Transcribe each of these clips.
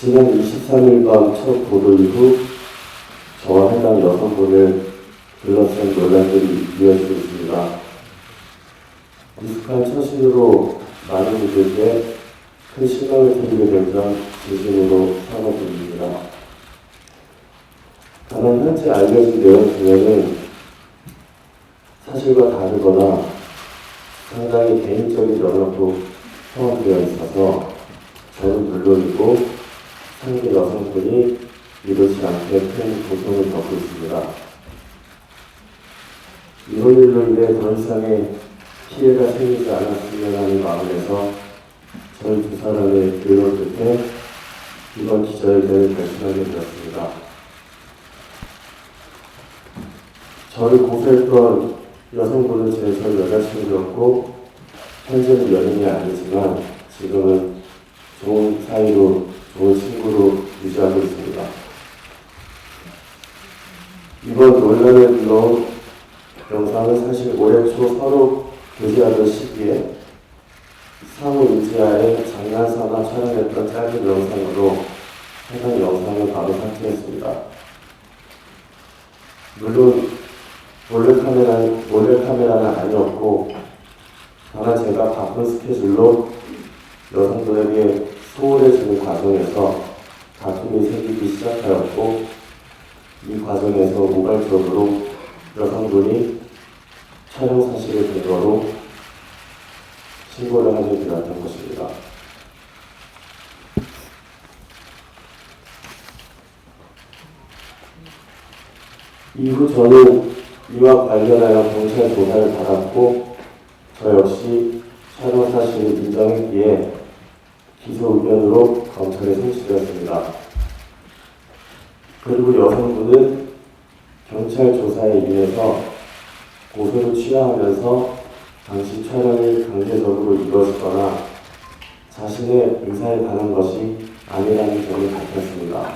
지난 23일 밤 첫 보도 이후 저와 해당 여성분을 둘러싼 논란들이 이어지고 있습니다. 미숙한 처신으로 많은 분들께 큰 실망을 드리게 된 점 진심으로 사과드립니다. 다만 현재 알려진 내용 중에는 사실과 다르거나 상당히 개인적인 영역도 포함되어 있어서 저는 물론이고 상대 여성분이 이렇지 않게 큰 고통을 겪고 있습니다. 이번 일로 인해 더 이상의 피해가 생기지 않았으면 하는 마음에서 저희 두 사람의 의논 끝에 이번 기자회견을 결심하게 되었습니다. 저를 고소했던 여성분은 제전 여자친구였고 현재는 연인이 아니지만 지금은 좋은 사이로 좋은 유지하고 있습니다. 이번 논란을 불러온 영상은 사실 올해 초 서로 교제하던 시기에 상호 인지하에 장난삼아 촬영했던 짧은 영상으로 해당 영상을 바로 삭제했습니다. 물론 몰래카메라, 몰래카메라는 아니었고 다만 제가 바쁜 스케줄로 여성분에게 소홀해지는 과정에서 다툼이 생기기 시작하였고 이 과정에서 우발적으로 여성분이 촬영 사실을 근거로 신고를 하게 되었던 것입니다. 이후 저는 이와 관련하여 경찰 조사를 받았고 저 역시 촬영 사실을 인정했기에 기소 의견으로 검찰에 송치되었습니다. 그리고 여성분은 경찰 조사에 인해서 고소를 취하하면서 당시 촬영이 강제적으로 이루어지거나 자신의 의사에 관한 것이 아니라는 점을 밝혔습니다.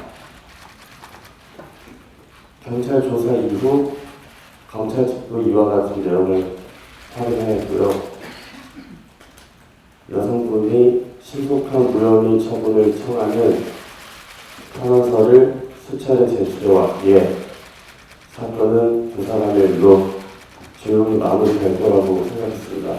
경찰 조사 이후 검찰 측도 이와 같은 내용을 확인하였고요. 여성분이 신속한 무혐의 처분을 청하는 탄원서를 수차례 제출해 왔기에 사건은 두 사람의 일로 조용히 마무리될 거라고 생각했습니다.